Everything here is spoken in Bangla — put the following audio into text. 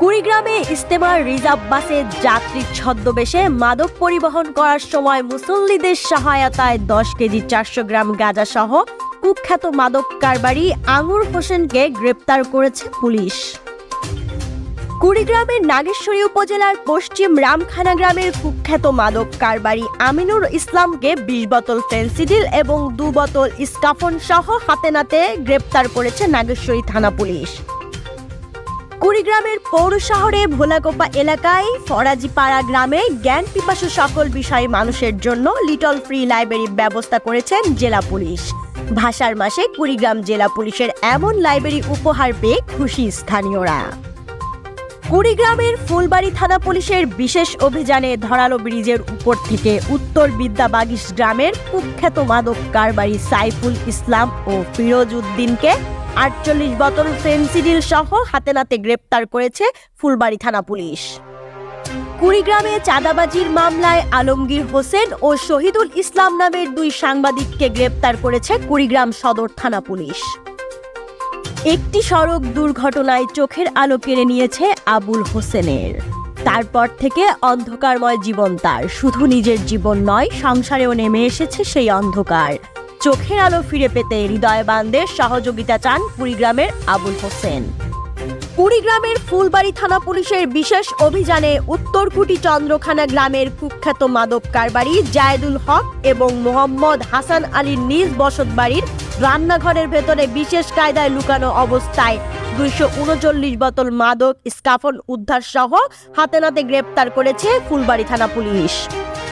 কুড়িগ্রামে ইস্তেমার রিজার্ভ বাসে যাত্রীর ছদ্মবেশে মাদক পরিবহন করার সময় মুসল্লিদের সহায়তায় দশ কেজি চারশো গ্রাম গাঁজা সহ কুখ্যাত মাদক কারবারি আঙুর হোসেনকে গ্রেপ্তার করেছে পুলিশ। কুড়িগ্রামের নাগেশ্বরী উপজেলার পশ্চিম রামখানা গ্রামের কুখ্যাত মাদক কারবারি আমিনুর ইসলামকে বিশ বোতল ফেন্সিডিল এবং দু বোতল ইস্কাফন সহ হাতে নাতে গ্রেপ্তার করেছে নাগেশ্বরী থানা পুলিশ। কুড়িগ্রামের পৌর শহরে ভোলাকোপা এলাকায় ফরাজিপাড়া গ্রামে জ্ঞান পিপাসু সকল বিষয়ে মানুষের জন্য লিটল ফ্রি লাইব্রেরির ব্যবস্থা করেছেন জেলা পুলিশ। ভাষার মাসে কুড়িগ্রাম জেলা পুলিশের এমন লাইব্রেরি উপহার পেয়ে খুশি স্থানীয়রা। কুড়িগ্রামের ফুলবাড়ি থানা পুলিশের বিশেষ অভিযানে ধরালো ব্রিজের উপর থেকে উত্তর বিদ্যাবাগিস গ্রামের কুখ্যাত মাদক কারবারি সাইফুল ইসলাম ও ফিরোজ উদ্দিনকে আটচল্লিশ বোতল ফেন্সিডিল সহ হাতে নাতে গ্রেপ্তার করেছে ফুলবাড়ি থানা পুলিশ। কুড়িগ্রামে চাঁদাবাজির মামলায় আলমগীর হোসেন ও শহীদুল ইসলাম নামের দুই সাংবাদিককে গ্রেপ্তার করেছে কুড়িগ্রাম সদর থানা পুলিশ। একটি সড়ক দুর্ঘটনায় চোখের আলো কেড়ে নিয়েছে আবুল হোসেনের। তারপর থেকে অন্ধকারময় জীবন তার। শুধু নিজের জীবন নয়, সংসারেও নেমে এসেছে সেই অন্ধকার। চোখের আলো ফিরে পেতে হৃদয় বান্ধের সহযোগিতা চান কুড়িগ্রামের আবুল হোসেন। কুড়িগ্রামের ফুলবাড়ি থানা পুলিশের বিশেষ অভিযানে উত্তরকুটি চন্দ্রখানা গ্রামের কুখ্যাত মাদক কারবারি জায়েদুল হক এবং মোহাম্মদ হাসান আলীর নিজ বসতবাড়ির রান্নাঘরের ভেতরে বিশেষ কায়দায় লুকানো অবস্থায় দুইশো উনচল্লিশ বোতল মাদক স্কাফন উদ্ধার সহ হাতে নাতে গ্রেপ্তার করেছে ফুলবাড়ি থানা পুলিশ।